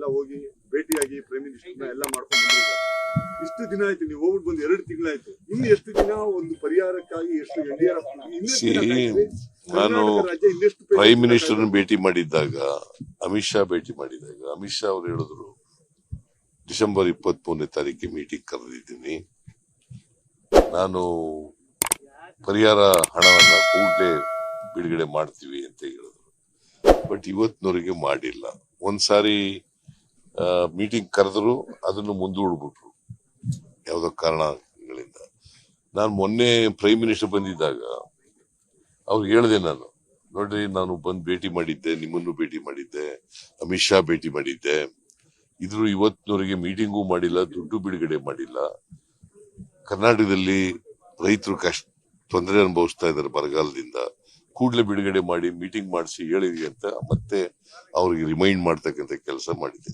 ನೀವೆಲ್ಲ ಹೋಗಿ ಭೇಟಿಯಾಗಿ ಪ್ರೈಮ್ ಮಿನಿಸ್ಟರ್ನ ಎಲ್ಲ ಮಾಡ್ಕೊಂಡು ಬಂದಿದ್ದೀರಾ. ಇಷ್ಟು ದಿನ ಆಯ್ತು ನೀವು ಹೋಗ್ಬಿಟ್ಟು ಬಂದು ಎರಡು ತಿಂಗಳಾಯ್ತು. ಇನ್ನು ಎಷ್ಟು ದಿನ ಒಂದು ಪರಿಹಾರಕ್ಕಾಗಿ ಎಷ್ಟು ನಾನು ಪ್ರೈಮ್ ಮಿನಿಸ್ಟರ್ ಭೇಟಿ ಮಾಡಿದ್ದಾಗ ಅಮಿತ್ ಶಾ ಭೇಟಿ ಮಾಡಿದಾಗ ಅಮಿತ್ ಶಾ ಅವರು ಹೇಳಿದ್ರು ಡಿಸೆಂಬರ್ ಇಪ್ಪತ್ತ್ ಮೂರನೇ ತಾರೀಕಿಗೆ ಮೀಟಿಂಗ್ ಕರೆದಿದ್ದೀನಿ. ನಾನು ಪರಿಹಾರ ಹಣವನ್ನ ಕೂಡಲೇ ಬಿಡುಗಡೆ ಮಾಡ್ತೀವಿ ಅಂತ ಹೇಳಿದ್ರು. ಬಟ್ ಇವತ್ತಿನವರೆಗೆ ಮಾಡಿಲ್ಲ. ಒಂದ್ಸಾರಿ ಮೀಟಿಂಗ್ ಕರೆದ್ರು ಅದನ್ನು ಮುಂದೂಡ್ಬಿಟ್ರು. ಯಾವುದೋ ಕಾರಣಗಳಿಂದ. ನಾನು ಮೊನ್ನೆ ಪ್ರೈಮ್ ಮಿನಿಸ್ಟರ್ ಬಂದಿದ್ದಾಗ ಅವ್ರು ಹೇಳಿದೆ ನಾನು, ನೋಡ್ರಿ, ನಾನು ಬಂದು ಭೇಟಿ ಮಾಡಿದ್ದೆ, ನಿಮ್ಮನ್ನು ಭೇಟಿ ಮಾಡಿದ್ದೆ, ಅಮಿತ್ ಶಾ ಭೇಟಿ ಮಾಡಿದ್ದೆ. ಇದ್ರು ಇವತ್ತಿನವರೆಗೆ ಮೀಟಿಂಗೂ ಮಾಡಿಲ್ಲ, ದುಡ್ಡು ಬಿಡುಗಡೆ ಮಾಡಿಲ್ಲ. ಕರ್ನಾಟಕದಲ್ಲಿ ರೈತರು ಕಷ್ಟ, ತೊಂದರೆ ಅನುಭವಿಸ್ತಾ ಇದ್ದಾರೆ ಬರಗಾಲದಿಂದ. ಕೂಡಲೇ ಬಿಡುಗಡೆ ಮಾಡಿ ಮೀಟಿಂಗ್ ಮಾಡಿಸಿ ಹೇಳಿದ್ವಿ ಅಂತ ಮತ್ತೆ ಅವ್ರಿಗೆ ರಿಮೈಂಡ್ ಮಾಡ್ತಕ್ಕಂಥ ಕೆಲಸ ಮಾಡಿದ್ದೆ.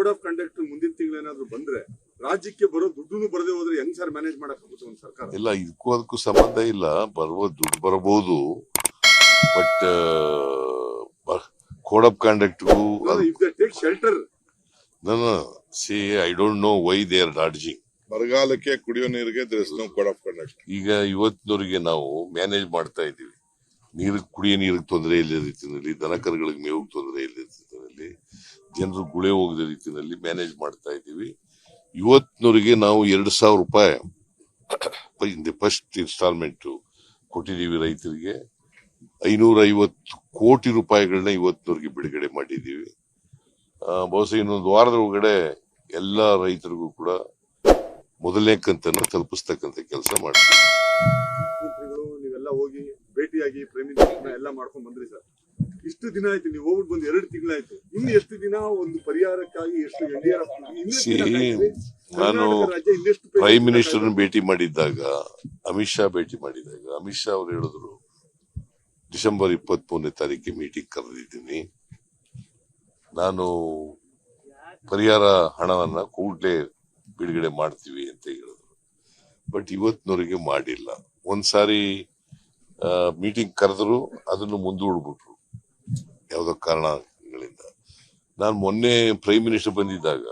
ಕೋಡ್ ಆಫ್ ಕಂಡಕ್ಟ್ ಮುಂದಿನ ತಿಂಗಳು ಏನಾದ್ರು ಬಂದ್ರೆ ರಾಜ್ಯಕ್ಕೆ ಬರೋ ದುಡ್ಡು ಬರದೇ ಹೋದ್ರೆ ಹೆಂಗ್ ಸರ್ ಮ್ಯಾನೇಜ್ ಮಾಡಕ್ ಆಗುತ್ತೆ ಒಂದು ಸರ್ಕಾರ? ಇಲ್ಲ ಇದಕ್ಕೂ ಅದಕ್ಕೂ ಸಂಬಂಧ ಇಲ್ಲ. ಬರುವ ದುಡ್ಡು ಬರಬಹುದು. But code of conduct take shelter ನಾನು C I don't know why they are dodging ಬರಗಾಲಕ್ಕೆ ಕುಡಿಯೋ ನೀರಿಗೆ ಕೋಡ್ ಆಫ್ ಕಂಡಕ್ಟ್ ಈಗ ಇವತ್ತಿನವರಿಗೆ ನಾವು ಮ್ಯಾನೇಜ್ ಮಾಡ್ತಾ ಇದ್ದೀವಿ. ನೀರಿಗೆ ಕುಡಿಯೋ ನೀರಿಗೆ ತೊಂದರೆ ಇಲ್ಲದ ರೀತಿಯಲ್ಲಿ ದನಕರುಗಳಿಗೆ ಮೇವು ತೊಂದರೆ ಇಲ್ಲದ ಜನರು ಗುಳೆ ಹೋಗದ ರೀತಿಯಲ್ಲಿ ಮ್ಯಾನೇಜ್ ಮಾಡ್ತಾ ಇದ್ದೀವಿ. ಇವತ್ತಿನವರೆಗೆ ನಾವು ಎರಡು ಸಾವಿರ ರೂಪಾಯಿ ಫಸ್ಟ್ ಇನ್ಸ್ಟಾಲ್ಮೆಂಟ್ ಕೊಟ್ಟಿದ್ದೀವಿ ರೈತರಿಗೆ. ಐನೂರ ಐವತ್ತು ಕೋಟಿ ರೂಪಾಯಿಗಳನ್ನ ಇವತ್ತಿನವರೆಗೆ ಬಿಡುಗಡೆ ಮಾಡಿದ್ದೀವಿ. ಬಹುಶಃ ಇನ್ನೊಂದು ವಾರದ ಒಳಗಡೆ ಎಲ್ಲ ರೈತರಿಗೂ ಕೂಡ ಮೊದಲನೇ ಕಂತನ್ನು ತಲುಪಿಸ್ತಕ್ಕಂಥ ಕೆಲಸ ಮಾಡ್ತೀವಿ. ನೀವೆಲ್ಲ ಹೋಗಿ ಭೇಟಿಯಾಗಿ ಎಲ್ಲ ಮಾಡ್ಕೊಂಡು ಬಂದ್ರಿ ಸರ್. ಇಷ್ಟು ದಿನ ಆಯ್ತು ನೀವು ಹೋಗ್ಬಿಟ್ಟು ಬಂದು ಎರಡು ತಿಂಗಳಾಯ್ತು. ಇನ್ನು ಎಷ್ಟು ದಿನ ಒಂದು ಪರಿಹಾರಕ್ಕಾಗಿ ಎಷ್ಟು? ನಾನು ಪ್ರೈಮ್ ಮಿನಿಸ್ಟರ್ ಭೇಟಿ ಮಾಡಿದ್ದಾಗ ಅಮಿತ್ ಶಾ ಭೇಟಿ ಮಾಡಿದಾಗ ಅಮಿತ್ ಶಾ ಅವರು ಹೇಳಿದ್ರು ಡಿಸೆಂಬರ್ ಇಪ್ಪತ್ತ್ ಮೂರನೇ ತಾರೀಕಿಗೆ ಮೀಟಿಂಗ್ ಕರೆದಿದ್ದೀನಿ. ನಾನು ಪರಿಹಾರ ಹಣವನ್ನ ಕೂಡಲೇ ಬಿಡುಗಡೆ ಮಾಡ್ತೀವಿ ಅಂತ ಹೇಳಿದ್ರು. ಬಟ್ ಇವತ್ತಿನವರೆಗೆ ಮಾಡಿಲ್ಲ. ಒಂದ್ಸಾರಿ ಮೀಟಿಂಗ್ ಕರೆದ್ರು ಅದನ್ನು ಮುಂದೂಡ್ಬಿಟ್ರು. ಯಾವುದೋ ಕಾರಣಗಳಿಂದ. ನಾನು ಮೊನ್ನೆ ಪ್ರೈಮ್ ಮಿನಿಸ್ಟರ್ ಬಂದಿದ್ದಾಗ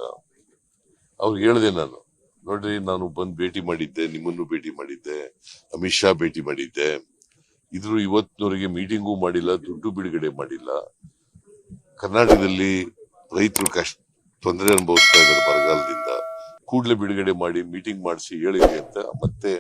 ಅವ್ರಿಗೆ ಹೇಳಿದೆ ನಾನು, ನೋಡ್ರಿ ನಾನು ಬಂದು ಭೇಟಿ ಮಾಡಿದ್ದೆ, ನಿಮ್ಮನ್ನು ಭೇಟಿ ಮಾಡಿದ್ದೆ, ಅಮಿತ್ ಶಾ ಭೇಟಿ ಮಾಡಿದ್ದೆ. ಇದ್ರು ಇವತ್ತಿನವರೆಗೆ ಮೀಟಿಂಗೂ ಮಾಡಿಲ್ಲ, ದುಡ್ಡು ಬಿಡುಗಡೆ ಮಾಡಿಲ್ಲ. ಕರ್ನಾಟಕದಲ್ಲಿ ರೈತರು ಕಷ್ಟ, ತೊಂದರೆ ಅನುಭವಿಸ್ತಾ ಇದ್ದಾರೆ ಬರಗಾಲದಿಂದ. ಕೂಡಲೇ ಬಿಡುಗಡೆ ಮಾಡಿ ಮೀಟಿಂಗ್ ಮಾಡಿಸಿ ಹೇಳಿದೆ ಅಂತ ಮತ್ತೆ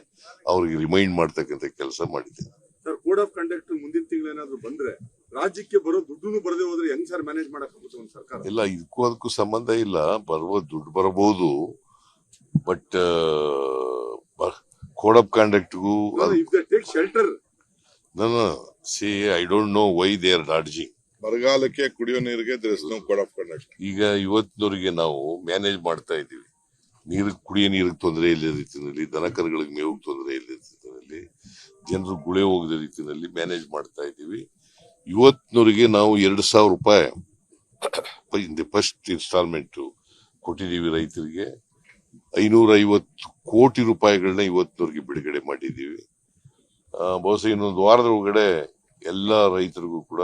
ಅವ್ರಿಗೆ ರಿಮೈಂಡ್ ಮಾಡ್ತಕ್ಕಂಥ ಕೆಲಸ ಮಾಡಿದ್ದೆ. ಸರ್ ಕೋಡ್ ಆಫ್ ಕಂಡಕ್ಟ್ ಮುಂದಿನ ತಿಂಗಳು ಏನಾದ್ರು ಬಂದ್ರೆ ರಾಜ್ಯಕ್ಕೆ ಬರೋ ದುಡ್ಡು ಬರದೆ ಹೋದ್ರೆ ಹೆಂಗ್ ಸರ್ ಮ್ಯಾನೇಜ್ ಮಾಡಕ್ ಆಗುತ್ತೆ ಒಂದು ಸರ್ಕಾರ? ಇಲ್ಲ ಇದಕ್ಕೂ ಅದಕ್ಕೂ ಸಂಬಂಧ ಇಲ್ಲ. ಬರುವ ದುಡ್ಡು ಬರಬಹುದು. ಬಟ್ ಕೋಡ್ ಆಫ್ ಕಾಂಡಕ್ಟ್ಗೂ ಶೆಲ್ಟರ್ ನನ್ನ C I don't know why they are dodging ಬರಗಾಲಕ್ಕೆ ಕುಡಿಯೋ ನೀರಿಗೆ ಕೋಡ್ ಆಫ್ ಕಂಡಕ್ಟ್ ಈಗ ಇವತ್ತಿನವರಿಗೆ ನಾವು ಮ್ಯಾನೇಜ್ ಮಾಡ್ತಾ ಇದ್ದೀವಿ. ನೀರು ಕುಡಿಯೋ ನೀರಿಗೆ ತೊಂದರೆ ಇಲ್ಲದ ರೀತಿಯಲ್ಲಿ ದನ ಕರುಗಳಿಗೆ ಮೇವು ತೊಂದರೆ ಇಲ್ಲದ ರೀತಿಯಲ್ಲಿ ಜನರು ಗುಳೆ ಹೋಗದ ರೀತಿಯಲ್ಲಿ ಮ್ಯಾನೇಜ್ ಮಾಡ್ತಾ ಇದ್ದೀವಿ. ಇವತ್ತಿನವರೆಗೆ ನಾವು ಎರಡು ಸಾವಿರ ರೂಪಾಯಿ ಫಸ್ಟ್ ಇನ್ಸ್ಟಾಲ್ಮೆಂಟ್ ಕೊಟ್ಟಿದ್ದೀವಿ ರೈತರಿಗೆ. ಐನೂರ ಐವತ್ತು ಕೋಟಿ ರೂಪಾಯಿಗಳನ್ನ ಇವತ್ತಿನವರೆಗೆ ಬಿಡುಗಡೆ ಮಾಡಿದ್ದೀವಿ. ಬಹುಶಃ ಇನ್ನೊಂದು ವಾರದ ಒಳಗಡೆ ಎಲ್ಲ ರೈತರಿಗೂ ಕೂಡ